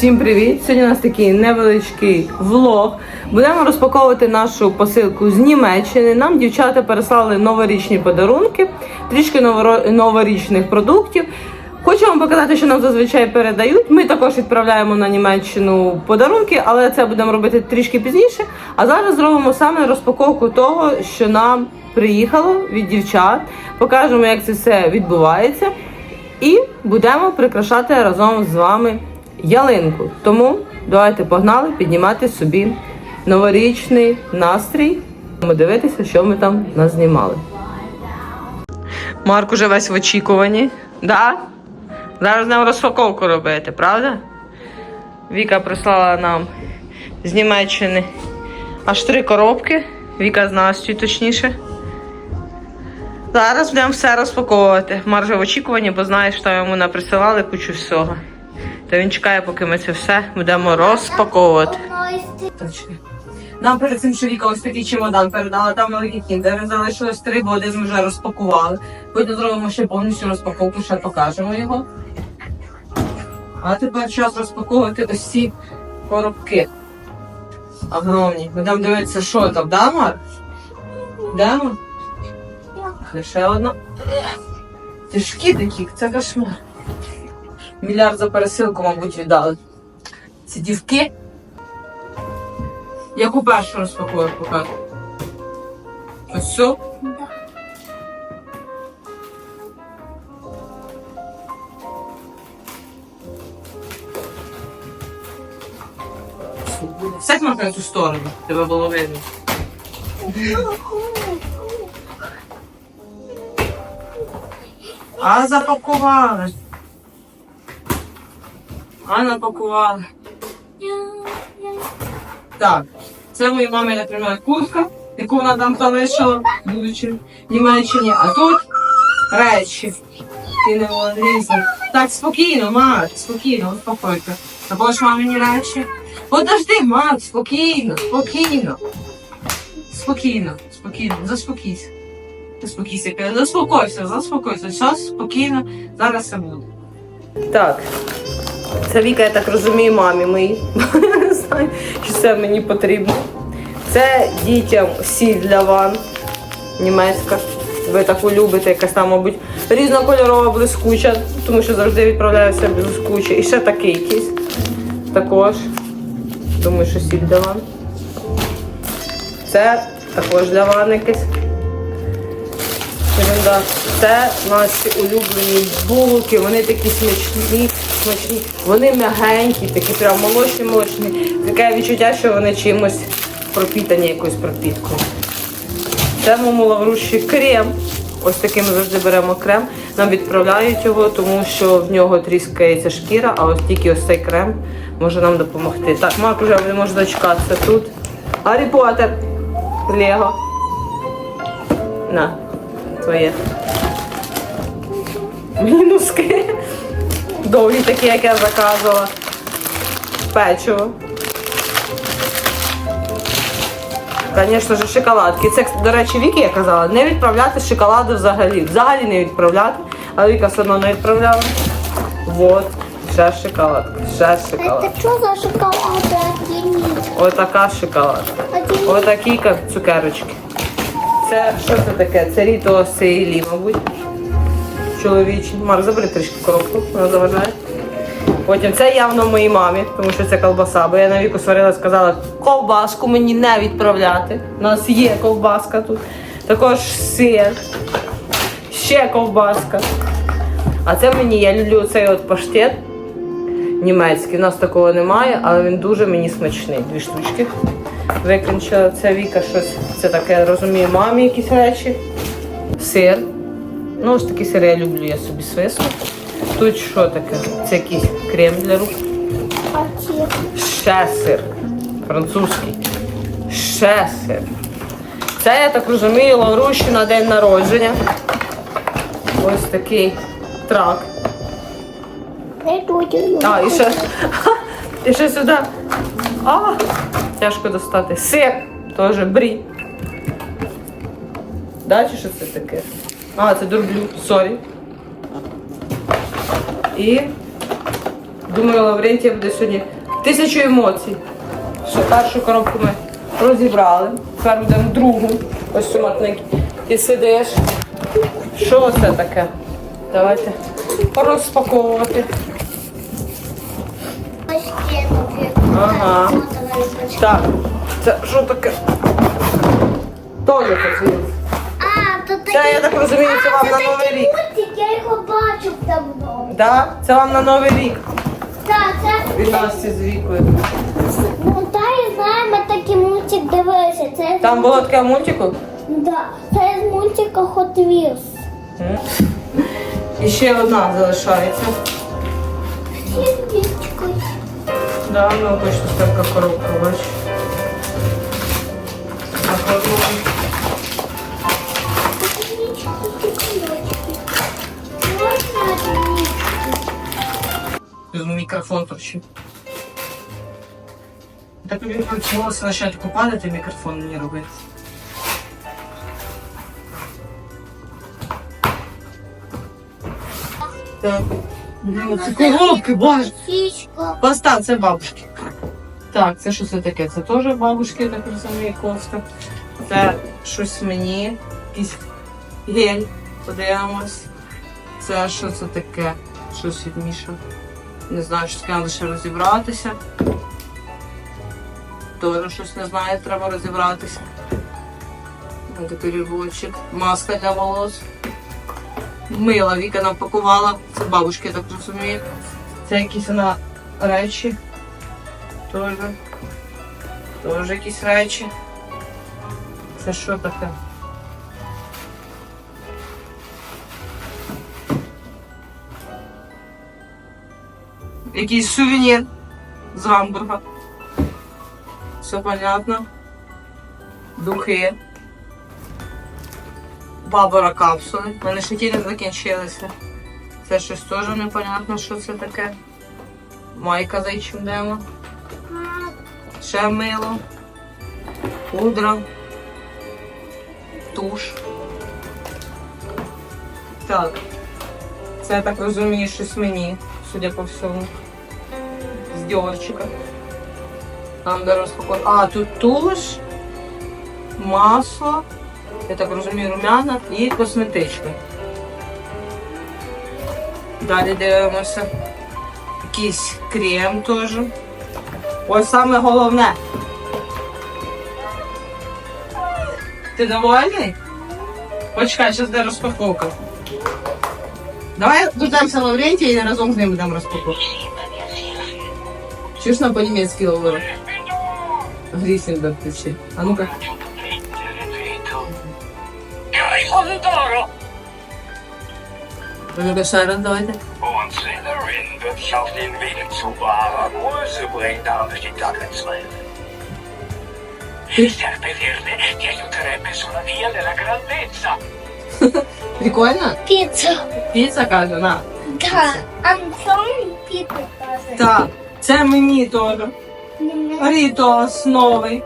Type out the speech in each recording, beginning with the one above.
Всім привіт! Сьогодні у нас такий невеличкий влог. Будемо розпаковувати нашу посилку з Німеччини. Нам дівчата переслали новорічні подарунки, трішки новорічних продуктів. Хочу вам показати, що нам зазвичай передають. Ми також відправляємо на Німеччину подарунки, але це будемо робити трішки пізніше. А зараз зробимо саме розпаковку того, що нам приїхало від дівчат. Покажемо, як це все відбувається. І будемо прикрашати разом з вами ялинку. Тому давайте погнали піднімати собі новорічний настрій. Будемо дивитися, що ми там назнімали. Марк уже весь в очікуванні. Да? Зараз нам розпаковку робити, правда? Віка прислала нам з Німеччини аж три коробки. Віка з Настю, точніше. Зараз будемо все розпаковувати. Маржа в очікуванні, бо знає, що йому наприсилали кучу всього. То він чекає, поки ми це все будемо розпаковувати. Точно. Нам перед цим що Віка ось такий чемодан передала, там великий кіндер. Залишилось три, бо один ми вже розпакували. Потім зробимо ще повністю розпаковку, ще покажемо його. А тепер час розпаковувати ось ці коробки. Огромні. Будемо дивитися, що там, да? Йдемо? Ще одна. Тяжкі такі, це кошмар. Мільярд за пересилку, мабуть, віддали. Ці дівки. Яку першу розпакую покажу? Ось цю? Сядь на цю сторону, тебе було видно. А запакували. А напакували. Так, це моїй мамі, наприклад, куртка, яку вона там залишила, будучи в Німеччині. А тут речі. Різні. Так, спокійно, Марк, спокійно, успокойся. Також мамині речі. Подожди, Марк, спокійно, спокійно. Спокійно, спокійно, заспокійся. Заспокійся, заспокойся, заспокойся. Все спокійно, зараз все буде. Так. Це Віка, я так розумію, мамі моїй. Не знаю, що це мені потрібно. Це дітям сіль для ван. Німецька. Ви таку любите, якась там, мабуть, різнокольорова блискуча, тому що завжди відправляюся блискуче. І ще такий якийсь. Також. Думаю, що сіль для ван. Це також для ван якийсь. Це наші улюблені булки, вони такі смачні, смачні, вони м'ягенькі, такі прям молочні, молочні. Таке відчуття, що вони чимось пропітані якоюсь пропіткою. Це лавруші крем. Ось таким ми завжди беремо крем. Нам відправляють його, тому що в нього тріскається шкіра, а ось тільки ось цей крем може нам допомогти. Так, Марк вже не може дочекатися тут. Гаррі Поттер. Лего. На, твоє. Мінуски. Довгі такі, як я заказувала. Печиво. Звісно ж, шоколадки. Це, до речі, Вікі я казала, не відправляти шоколади взагалі. Взагалі не відправляти. А Віка все одно не відправляла. Вот. Ще шоколадка. Ще шоколадка. Это что за шоколад? Один. Отака шоколадка. Отакі цукерочки. Це що це таке? Це Ріто Сейлі, мабуть. Чоловічі. Марк, забери трішки коробку, вона заважає. Потім це явно моїй мамі, тому що це колбаса, бо я на віку сварила, сказала, ковбаску мені не відправляти. У нас є ковбаска тут. Також сир. Ще ковбаска. А це мені, я люблю цей от паштет німецький. У нас такого немає, але він дуже мені смачний. Дві штучки. Викончила це Віка щось. Це таке, розумію, мамі якісь речі. Сир. Ну, ось такий сир я люблю, я собі свисну. Тут що таке? Це якийсь крем для рук. Ще сир. Французький. Ще сир. Це, я так розумію, Лавруші на день народження. Ось такий трак. А, і ще, і ще сюди. А, тяжко достати. Сир теж брі. Да, чи що це таке? А, це дурблю, сорі. І Думаю, Лаврентія буде сьогодні тисячу емоцій. Що першу коробку ми розібрали. Тепер будемо другу. Ось суматник. Ти сидиш. Що це таке? Давайте розпаковувати. Ага. Так, це що таке? Тоже поцілуй. То такі... Це, я так розумію, це вам на новий рік. мультик, я його бачив давно. Да? Це вам на новий рік. Так, це... Від з вікою. Ну, та я знаю, ми такий мультик дивилися. Це Там було таке мультику. Да, це з мультика Hot Wheels. І ще одна залишається. Сім'ячкою. Да, ну точно така коробка, бачиш. Одну. Мікрофон торчу. Так тобі хотілося почати попадати, мікрофон мені робити. Так. Ну, Це коробки, боже. Постав, це бабушки. Так, це що це таке? Це теж бабушки, так розумію, кофта. Це щось мені, якийсь гель. Подивимось. Це що це таке? Щось від Міша. Не знаю, що таке, треба ще розібратися. Тоже щось не знаю, треба розібратися. Такий. Маска для волос. Мила Віка нам пакувала. Це бабушки, я так розумію. Це якісь вона речі. Тоже. Тоже якісь речі. Це що таке? Якийсь сувенір з Гамбурга. Все понятно. Духи. Бабара капсули. У мене ще ті не закінчилися. Це щось теж непонятно, що це таке. Майка за чим демо. Ще мило. Пудра. Туш. Так. Це я так розумію, щось мені, судя по всьому. Там де розпаковка. А, тут туш, масло, я так розумію, румяна і косметичка. Далі дивимося. Якийсь крем теж. Ось саме головне. Ти довольний? Почекай, зараз де розпаковка. Давай дождемося Лаврентія і разом з ним будемо розпаковку. Чуєш нам по-німецьки говорить? Грісінберг включи. А ну-ка. Ну-ка, ще раз давайте. Und Slytherin wird sich auf den Weg zu wahrer Größe bringen, da habe ich die Tag Zweifel. Hm. Serpedirne ti aiuterebbe sulla via della grandezza. Прикольно? Піца. Піца каже, на. Да. Антон піца каже. Так, це мені теж. Рітос новий.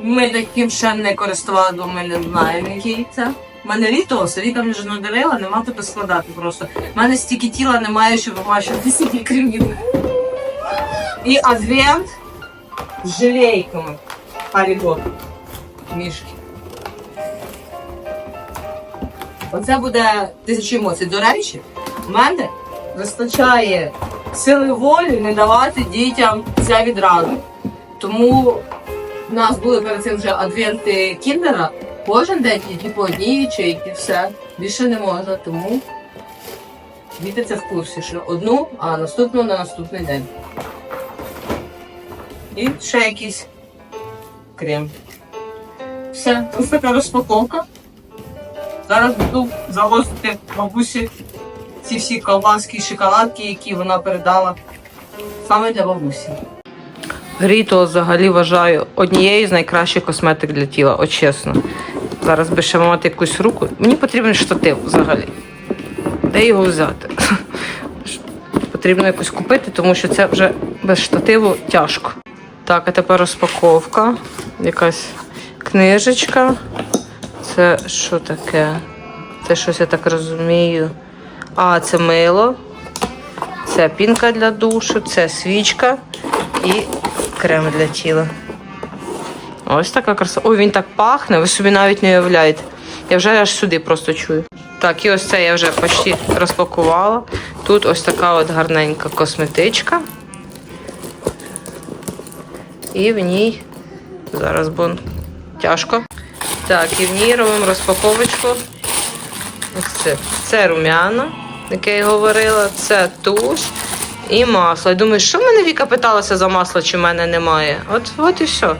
Ми таким ще не користували, бо ми не знаємо, який це. У мене літос, Віка вже надивила, нема куди складати просто. У мене стільки тіла немає, щоб вимащувати стільки кремів. І адвент з желейками. Харібо. Мішки. Оце буде тисяча емоцій. До речі, в мене вистачає сили волі не давати дітям це відразу. Тому в нас були перед цим вже адвенти кіндера. Кожен день тільки по одній ячейки, все. Більше не можна, тому діти це в курсі, що одну, а наступну на наступний день. І ще якийсь крем. Все, ось така розпаковка. Зараз буду завозити бабусі ці всі колбаски і шоколадки, які вона передала саме для бабусі. Гріто взагалі вважаю однією з найкращих косметик для тіла, от чесно. Зараз би ще мати якусь руку. Мені потрібен штатив взагалі. Де його взяти? Потрібно якось купити, тому що це вже без штативу тяжко. Так, а тепер розпаковка. Якась книжечка. Це що таке? Це щось я так розумію. А, це мило. Це пінка для душу, це свічка і крем для тіла. Ось така краса. Ой, він так пахне, ви собі навіть не уявляєте. Я вже аж сюди просто чую. Так, і ось це я вже почти розпакувала. Тут ось така от гарненька косметичка. І в ній зараз бо тяжко. Так, і в ній робимо розпаковочку. Ось це. Це румяна, яке я говорила, це туш і масло. Я думаю, що мене Віка питалася за масло, чи в мене немає. От, от і все.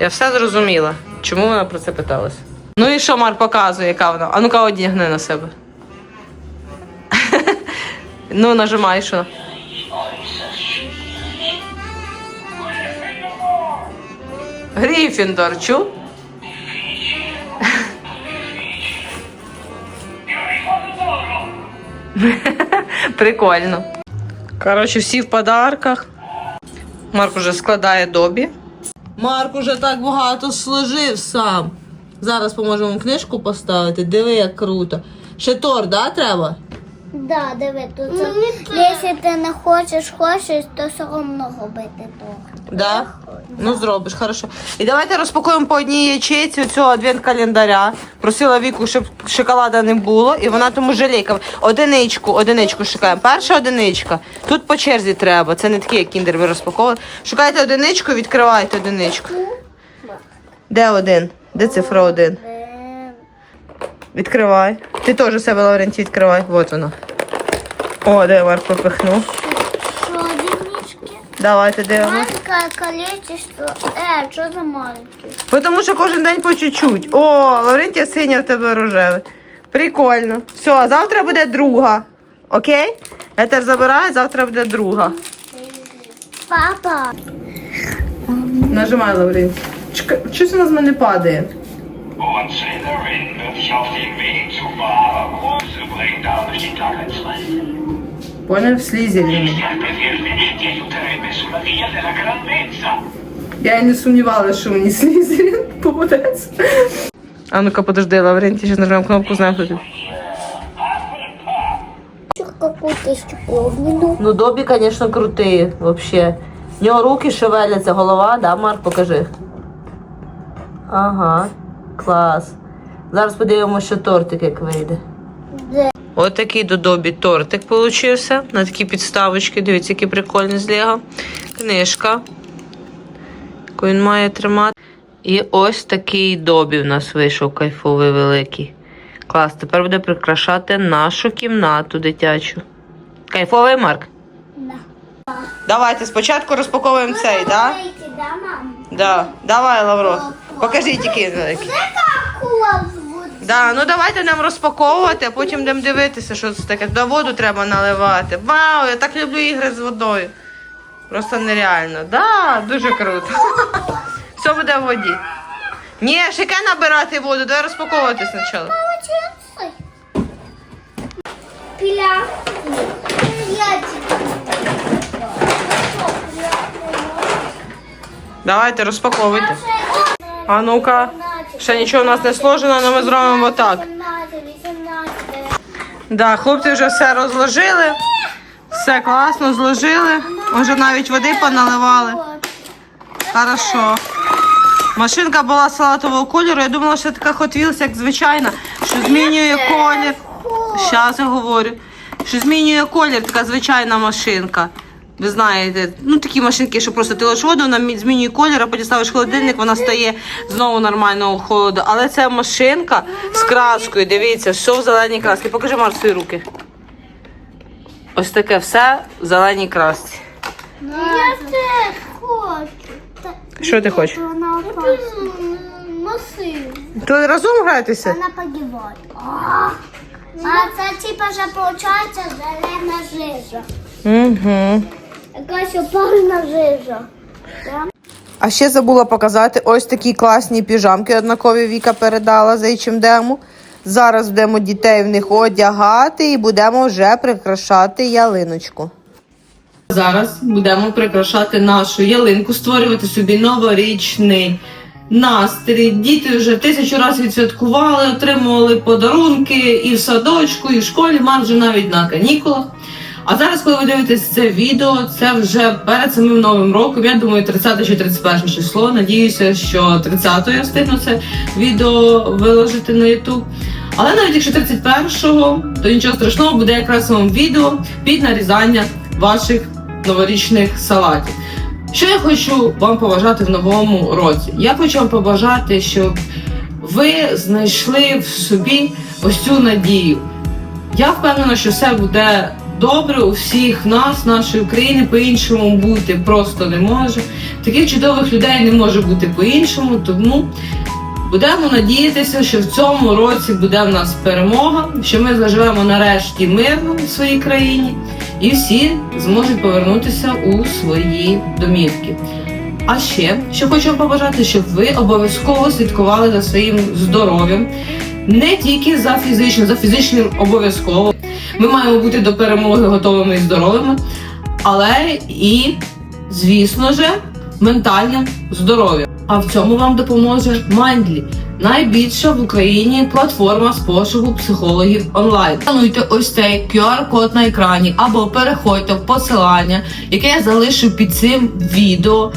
Я все зрозуміла, чому вона про це питалася. Ну і що Марк показує, яка вона? А ну-ка одягни на себе. ну, нажимай, що. Гріфіндор, чув? Прикольно. Коротше, всі в подарках. Марк уже складає добі. Марк уже так багато сложив сам. Зараз поможемо книжку поставити. Диви, як круто. Ще торт, да, треба? Да, диви, тут. Якщо ти не хочеш, хочеш, то одно робити то. Да? Ну, зробиш, хорошо. І давайте розпакуємо по одній ячейці цього адвент календаря. Просила Віку, щоб шоколада не було, і вона тому жалейка. Одиничку, одиничку шукаємо. Перша одиничка. Тут по черзі треба. Це не такий, як кіндер ви розпаковували. Шукайте одиничку, відкривайте одиничку. Де один? Де цифра один? Відкривай. Ти теж себе Лавренті відкривай. Вот вона. О, де Марк пропихнув. Що, одинички? Давайте дивимося. Маленьке количество. Е, що за маленьке? Тому що кожен день по чуть-чуть. О, Лаврентія синя в тебе рожеве. Прикольно. Все, а завтра буде друга. Окей? Етер забирає, завтра буде друга. Папа. Нажимай, Лаврентій. Щось у нас з мене падає. Und Slytherin wird sich auf den Weg zu wahrer Größe bringen, da besteht gar kein Zweifel. Поняв слізерін. Ich mich, die aiuterebbe sulla via della grandezza. Я і не сумнівалася, що мені слізерін попадеться. А ну-ка, подожди, Лаврентій, зараз нажмемо кнопку, тут. Какую-то штуковину. Ну, Добі, звісно, крутий, взагалі. В нього руки шевеляться, голова, да, Марк, покажи. Ага, клас. Зараз подивимося, що тортик як вийде. Де? Ось такий до тортик получився. На такі підставочки. Дивіться, який прикольний з Лего. Книжка, яку він має тримати. І ось такий Добі в нас вийшов кайфовий великий. Клас, тепер буде прикрашати нашу кімнату дитячу. Кайфовий Марк? Да. Давайте спочатку розпаковуємо цей, так? Да? Да. Да. Давай, Лавро. Покажіть. Какула буде. Да, ну давайте нам розпаковувати, а потім будемо дивитися, що це таке. До воду треба наливати. Вау, я так люблю ігри з водою. Просто нереально. Да, дуже круто. Все буде в воді. Ні, ще набирати воду, давай розпаковувати спочатку. Піля. Давайте розпаковуйте. А ну-ка. Ще нічого у нас не сложено, але ми зробимо отак. 17, 18. Да, хлопці вже все розложили. Все класно зложили. Вже навіть води поналивали. Хорошо. Машинка була салатового кольору. Я думала, що така Wheels, як звичайна, що змінює колір. Зараз я говорю. Що змінює колір, така звичайна машинка. Ви знаєте, ну такі машинки, що просто ти лиш воду, вона змінює колір, а потім ставиш холодильник, вона стає знову нормального холоду. Але це машинка з краскою. Дивіться, все в зеленій красці. Покажи Марк свої руки. Ось таке все в зеленій красці. Я теж хочу. Що ти хочеш? Вона. То разом гратися? Вона погибає. А це типа вже получається зелена жижа. Угу. Якась опарна жижа. А ще забула показати ось такі класні піжамки однакові Віка передала за H&M. Зараз будемо дітей в них одягати і будемо вже прикрашати ялиночку. Зараз будемо прикрашати нашу ялинку, створювати собі новорічний настрій. Діти вже тисячу разів відсвяткували, отримували подарунки і в садочку, і в школі, Марк вже навіть на канікулах. А зараз, коли ви дивитесь це відео, це вже перед самим новим роком. Я думаю, 30 чи 31 число. Надіюся, що 30 я встигну це відео виложити на YouTube. Але навіть якщо 31-го, то нічого страшного, буде якраз вам відео під нарізання ваших новорічних салатів. Що я хочу вам побажати в новому році? Я хочу вам побажати, щоб ви знайшли в собі ось цю надію. Я впевнена, що все буде добре у всіх нас, нашої України, по-іншому бути просто не може. Таких чудових людей не може бути по-іншому, тому будемо надіятися, що в цьому році буде в нас перемога, що ми заживемо нарешті мирно в своїй країні, і всі зможуть повернутися у свої домівки. А ще що хочу побажати, щоб ви обов'язково слідкували за своїм здоров'ям, не тільки за фізичним, за фізичним обов'язково. Ми маємо бути до перемоги готовими і здоровими, але і, звісно же, ментальним здоров'ям. А в цьому вам допоможе Mindly. Найбільша в Україні платформа з пошуку психологів онлайн. Скануйте ось цей QR-код на екрані або переходьте в посилання, яке я залишу під цим відео.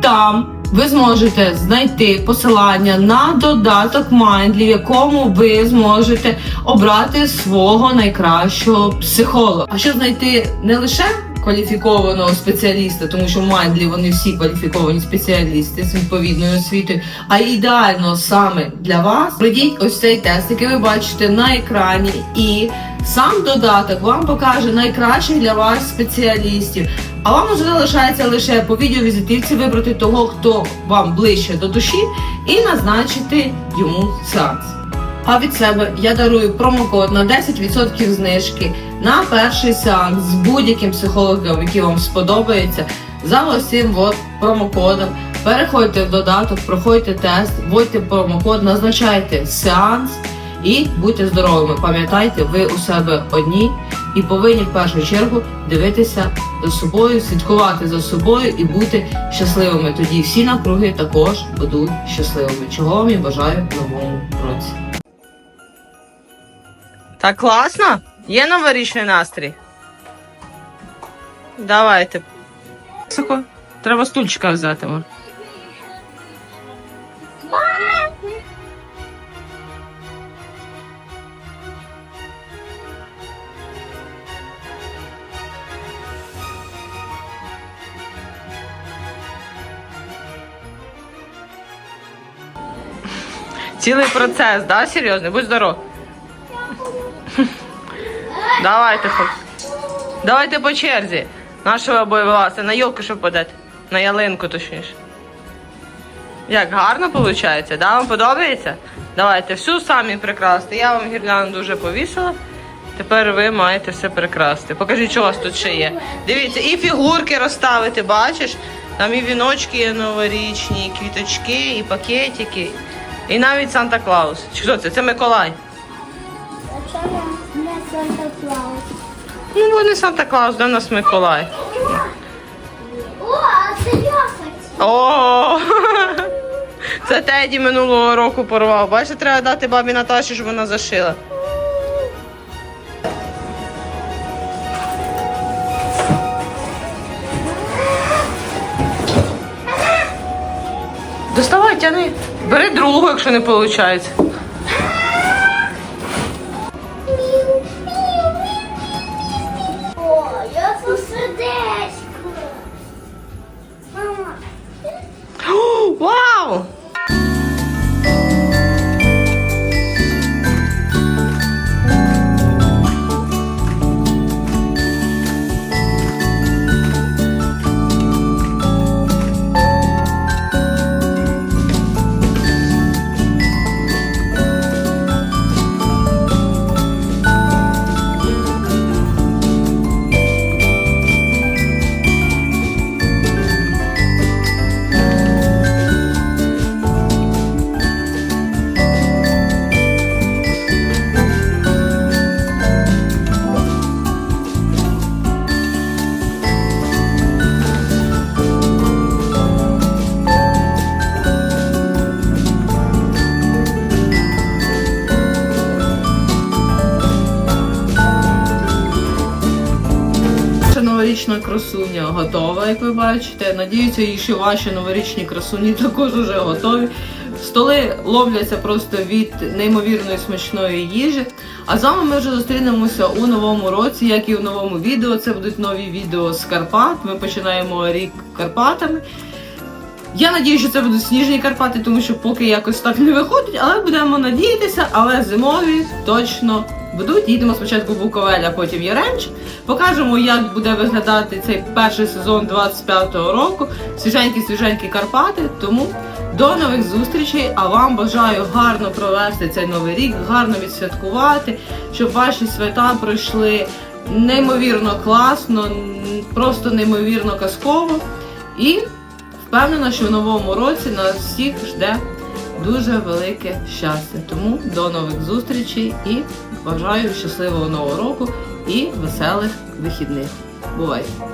Там ви зможете знайти посилання на додаток Mindly, в якому ви зможете обрати свого найкращого психолога. А щоб знайти не лише кваліфікованого спеціаліста, тому що в Mindly вони всі кваліфіковані спеціалісти з відповідною освітою, а ідеально саме для вас пройдіть ось цей тест, який ви бачите на екрані, і сам додаток вам покаже найкращих для вас спеціалістів. А вам вже залишається лише по відеовізитівці вибрати того, хто вам ближче до душі, і назначити йому сеанс. А від себе я дарую промокод на 10% знижки на перший сеанс з будь-яким психологом, який вам сподобається, за цим от промокодом. Переходьте в додаток, проходьте тест, вводьте промокод, назначайте сеанс і будьте здоровими. Пам'ятайте, ви у себе одні і повинні в першу чергу дивитися за собою, слідкувати за собою і бути щасливими. Тоді всі напруги також будуть щасливими. Чого вам і бажаю в новому році. Так класно? Є новорічний настрій? Давайте. Треба стульчика взяти. Цілий процес, да, серйозний? Будь здоров. Давайте, хоч. Давайте по черзі. Нашого обоє вилазити. На йолку, щоб подати. На ялинку, точніше. Як гарно виходить? Да? Вам подобається? Давайте всю самі прикрасти. Я вам гірлянду дуже повісила. Тепер ви маєте все прикрасти. Покажіть, що у вас тут ще є. Дивіться, і фігурки розставити, бачиш? Там і віночки є новорічні, і квіточки, і пакетики, і навіть Санта Клаус. Чи хто це? Це Миколай. А чому не Санта Клаус? Ну, бо не Санта Клаус, де в нас Миколай. О, а це яхать. О, це Теді минулого року порвав. Бачите, треба дати бабі Наташі, щоб вона зашила. Доставай, тяни. Бери другу, якщо не виходить. Красуня готова, як ви бачите. Надіюся, і що ваші новорічні красуні також вже готові. Столи ловляться просто від неймовірної смачної їжі. А з вами ми вже зустрінемося у новому році, як і у новому відео. Це будуть нові відео з Карпат. Ми починаємо рік Карпатами. Я надію, що це будуть сніжні Карпати, тому що поки якось так не виходить, але будемо надіятися, але зимові точно будуть. Їдемо спочатку в Буковель, а потім Яремч. Покажемо, як буде виглядати цей перший сезон 25-го року. Свіженькі свіженькі Карпати. Тому до нових зустрічей. А вам бажаю гарно провести цей новий рік, гарно відсвяткувати, щоб ваші свята пройшли неймовірно класно, просто неймовірно казково. І впевнена, що в новому році нас всіх жде дуже велике щастя. Тому до нових зустрічей і бажаю щасливого нового року і веселих вихідних. Бувайте!